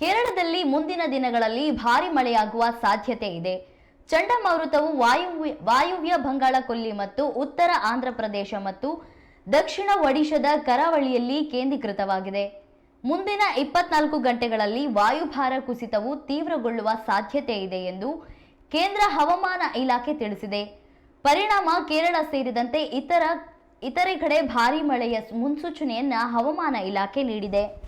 ಕೇರಳದಲ್ಲಿ ಮುಂದಿನ ದಿನಗಳಲ್ಲಿ ಭಾರಿ ಮಳೆಯಾಗುವ ಸಾಧ್ಯತೆ ಇದೆ. ಚಂಡಮಾರುತವು ವಾಯುವ್ಯ ವಾಯುವ್ಯ ಬಂಗಾಳ ಕೊಲ್ಲಿ ಮತ್ತು ಉತ್ತರ ಆಂಧ್ರ ಪ್ರದೇಶ ಮತ್ತು ದಕ್ಷಿಣ ಒಡಿಶಾದ ಕರಾವಳಿಯಲ್ಲಿ ಕೇಂದ್ರೀಕೃತವಾಗಿದೆ. ಮುಂದಿನ ಇಪ್ಪತ್ನಾಲ್ಕು ಗಂಟೆಗಳಲ್ಲಿ ವಾಯುಭಾರ ಕುಸಿತವು ತೀವ್ರಗೊಳ್ಳುವ ಸಾಧ್ಯತೆ ಇದೆ ಎಂದು ಕೇಂದ್ರ ಹವಾಮಾನ ಇಲಾಖೆ ತಿಳಿಸಿದೆ. ಪರಿಣಾಮ ಕೇರಳ ಸೇರಿದಂತೆ ಇತರ, ಇತರೆ ಕಡೆ ಭಾರೀ ಮಳೆಯ ಮುನ್ಸೂಚನೆಯನ್ನ ಹವಾಮಾನ ಇಲಾಖೆ ನೀಡಿದೆ.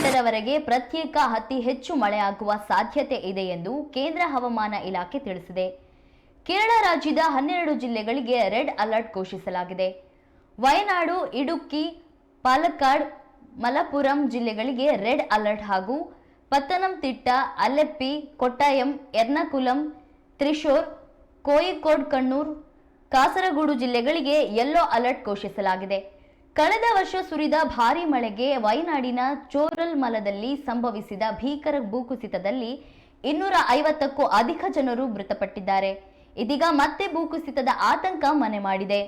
ಇಪ್ಪತ್ತೆಂಟರವರೆಗೆ ಪ್ರತ್ಯೇಕ ಅತಿ ಹೆಚ್ಚು ಮಳೆಯಾಗುವ ಸಾಧ್ಯತೆ ಇದೆ ಎಂದು ಕೇಂದ್ರ ಹವಾಮಾನ ಇಲಾಖೆ ತಿಳಿಸಿದೆ. ಕೇರಳ ರಾಜ್ಯದ ಹನ್ನೆರಡು ಜಿಲ್ಲೆಗಳಿಗೆ ರೆಡ್ ಅಲರ್ಟ್ ಘೋಷಿಸಲಾಗಿದೆ. ವಯನಾಡು ಇಡುಕ್ಕಿ ಪಾಲಕ್ಕಾಡ್ ಮಲಪುರಂ ಜಿಲ್ಲೆಗಳಿಗೆ ರೆಡ್ ಅಲರ್ಟ್ ಹಾಗೂ ಪತ್ತನಂತಿಟ್ಟ ಅಲೆಪ್ಪಿ, ಕೊಟ್ಟಾಯಂ, ಎರ್ನಾಕುಲಂ, ತ್ರಿಶೂರ್ ಕೋಯಿಕೋಡ್ ಕಣ್ಣೂರ್ ಕಾಸರಗೋಡು ಜಿಲ್ಲೆಗಳಿಗೆ ಯೆಲ್ಲೋ ಅಲರ್ಟ್ ಘೋಷಿಸಲಾಗಿದೆ. ಕಳೆದ ವರ್ಷ ಸುರಿದ ಭಾರೀ ಮಳೆಗೆ ವಯನಾಡಿನ ಚೋರಲ್ಮಲದಲ್ಲಿ ಸಂಭವಿಸಿದ ಭೀಕರ ಭೂಕುಸಿತದಲ್ಲಿ ಇನ್ನೂರ ಐವತ್ತಕ್ಕೂ ಅಧಿಕ ಜನರು ಮೃತಪಟ್ಟಿದ್ದಾರೆ. ಇದೀಗ ಮತ್ತೆ ಭೂಕುಸಿತದ ಆತಂಕ ಮನೆ ಮಾಡಿದೆ.